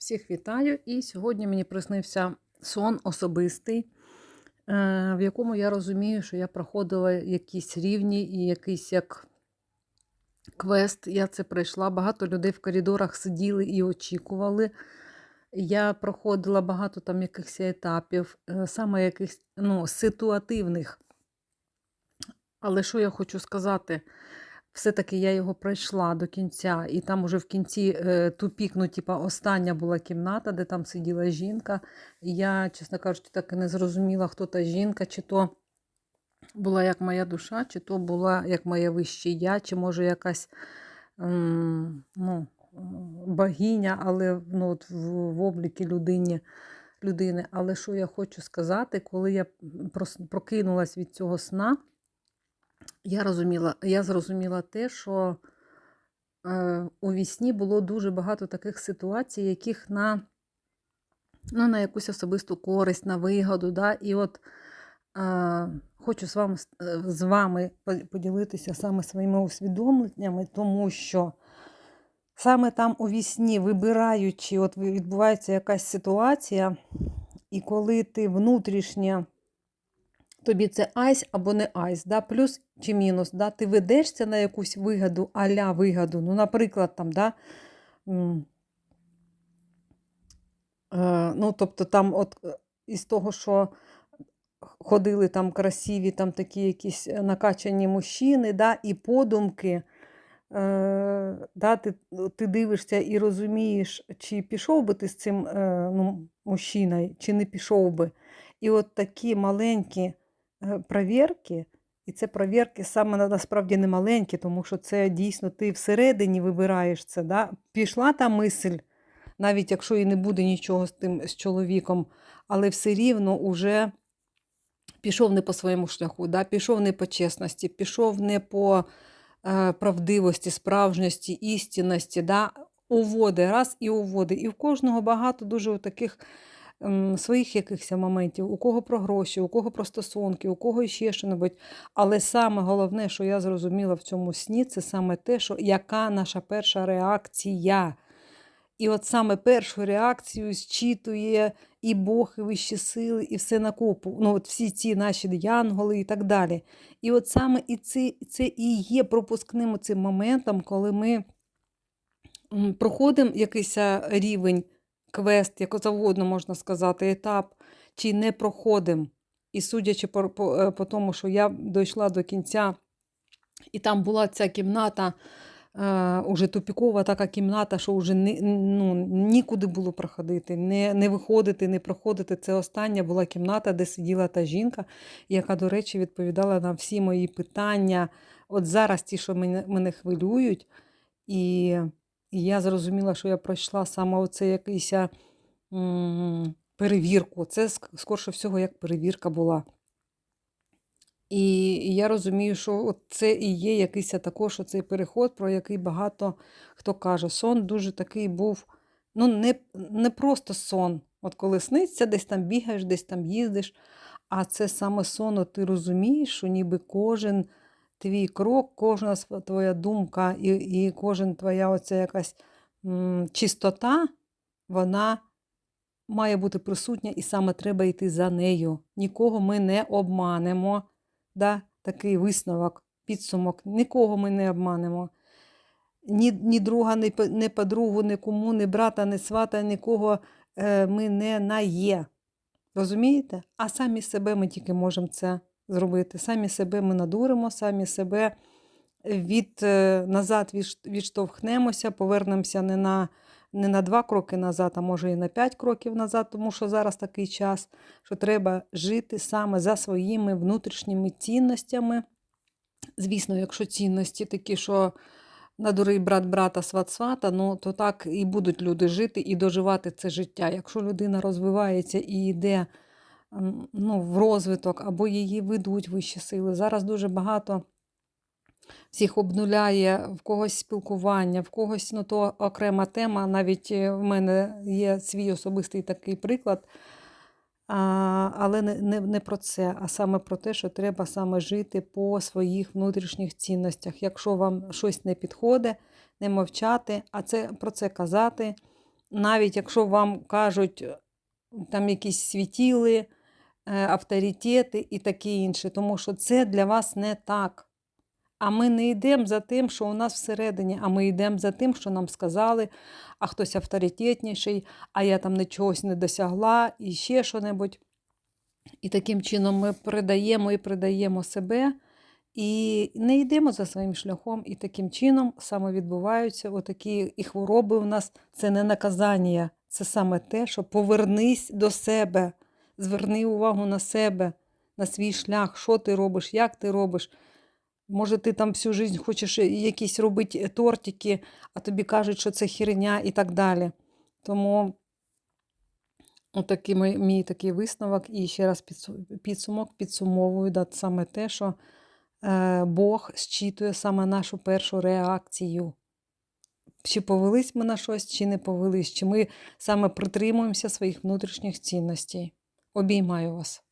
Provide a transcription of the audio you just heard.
Всіх вітаю! І сьогодні мені приснився сон особистий, е, в якому я розумію, що я проходила якісь рівні і якийсь як квест. Я це пройшла. Багато людей в коридорах сиділи і очікували. Я проходила багато там якихось етапів, е, саме якихось ну, ситуативних. Але що я хочу сказати? Все-таки я його пройшла до кінця, і там уже в кінці е, тупік, ну, типа, остання була кімната, де там сиділа жінка. І я, чесно кажучи, так і не зрозуміла, хто та жінка, чи то була як моя душа, чи то була як моє вище я, чи може якась ну, богиня, але ну, от в, облікі людині, людини. Але що я хочу сказати, коли я прокинулась від цього сна, я розуміла, я зрозуміла те, що е, у вісні було дуже багато таких ситуацій, яких на, ну, на якусь особисту користь, на вигоду. Да? І от е, хочу з вами, е, з вами поділитися саме своїми усвідомленнями, тому що саме там у вісні, вибираючи, от відбувається якась ситуація, і коли ти внутрішньо тобі це айс або не айс, да? плюс чи мінус, да? ти ведешся на якусь вигоду, аля вигоду. Ну, наприклад, там, да? е, ну, тобто там от е, із того, що ходили там красиві, там такі якісь е, накачані мужчини, да? і подумки, да? ти, ти дивишся і розумієш, чи пішов би ти з цим ну, мужчиною, чи не пішов би. І от такі маленькі провірки, і це провірки саме насправді не маленькі, тому що це дійсно ти всередині вибираєш це. Да? Пішла та мисль, навіть якщо і не буде нічого з тим з чоловіком, але все рівно уже пішов не по своєму шляху, да? пішов не по чесності, пішов не по е, правдивості, справжності, істинності, да? уводи, раз і уводи. І в кожного багато дуже таких своїх якихось моментів, у кого про гроші, у кого про стосунки, у кого ще що-небудь. Але саме головне, що я зрозуміла в цьому сні, це саме те, що яка наша перша реакція. І от саме першу реакцію зчитує і Бог, і вищі сили, і все на купу. Ну, от всі ці наші янголи і так далі. І от саме і це, це і є пропускним цим моментом, коли ми проходимо якийсь рівень, квест, як завгодно можна сказати, етап, чи не проходимо. І судячи по, по, е, по тому, що я дійшла до кінця, і там була ця кімната, е, уже тупікова така кімната, що вже ні, ну, нікуди було проходити, не, не виходити, не проходити. Це остання була кімната, де сиділа та жінка, яка, до речі, відповідала на всі мої питання. От зараз ті, що мене, мене хвилюють. І, і я зрозуміла, що я пройшла саме оце якийсь перевірку. Це скорше всього як перевірка була. І і я розумію, що це і є якийсь також оцей переход, про який багато хто каже. Сон дуже такий був, ну, не, не просто сон. От коли сниться, десь там бігаєш, десь там їздиш. А це саме сон, от ти розумієш, що ніби кожен твій крок, кожна твоя думка і, і кожен твоя оця якась м, чистота, вона має бути присутня, і саме треба йти за нею. Нікого ми не обманемо. Да? Такий висновок, підсумок. Нікого ми не обманемо. Ні, ні друга, ні, ні подругу, ні кому, ні брата, ні свата, нікого е, ми не нає. Розумієте? А самі себе ми тільки можемо це зробити. Самі себе ми надуримо, самі себе від, е, назад відштовхнемося, повернемося не на, не на два кроки назад, а може і на п'ять кроків назад, тому що зараз такий час, що треба жити саме за своїми внутрішніми цінностями. Звісно, якщо цінності такі, що надурий брат брата, сват свата, ну то так і будуть люди жити і доживати це життя. Якщо людина розвивається і йде ну, в розвиток, або її ведуть вищі сили. Зараз дуже багато всіх обнуляє в когось спілкування, в когось ну, то окрема тема. Навіть е, в мене є свій особистий такий приклад. А, але не, не, не про це, а саме про те, що треба саме жити по своїх внутрішніх цінностях. Якщо вам щось не підходить, не мовчати, а це про це казати, навіть якщо вам кажуть там якісь світіли, авторитети і таке інше, тому що це для вас не так. А ми не йдемо за тим, що у нас всередині, а ми йдемо за тим, що нам сказали, а хтось авторитетніший, а я там нічогось не досягла, і ще що-небудь. І таким чином ми придаємо і придаємо себе, і не йдемо за своїм шляхом. І таким чином саме відбуваються отакі і хвороби у нас це не наказання, це саме те, що повернись до себе, зверни увагу на себе, на свій шлях, що ти робиш, як ти робиш. Може, ти там всю життя хочеш якісь робити тортики, а тобі кажуть, що це херня і так далі. Тому отакий мій, мій такий висновок. І ще раз підсумок підсумовую да, саме те, що е, Бог зчитує саме нашу першу реакцію. Чи повелись ми на щось, чи не повелись, чи ми саме притримуємося своїх внутрішніх цінностей. Обіймаю вас.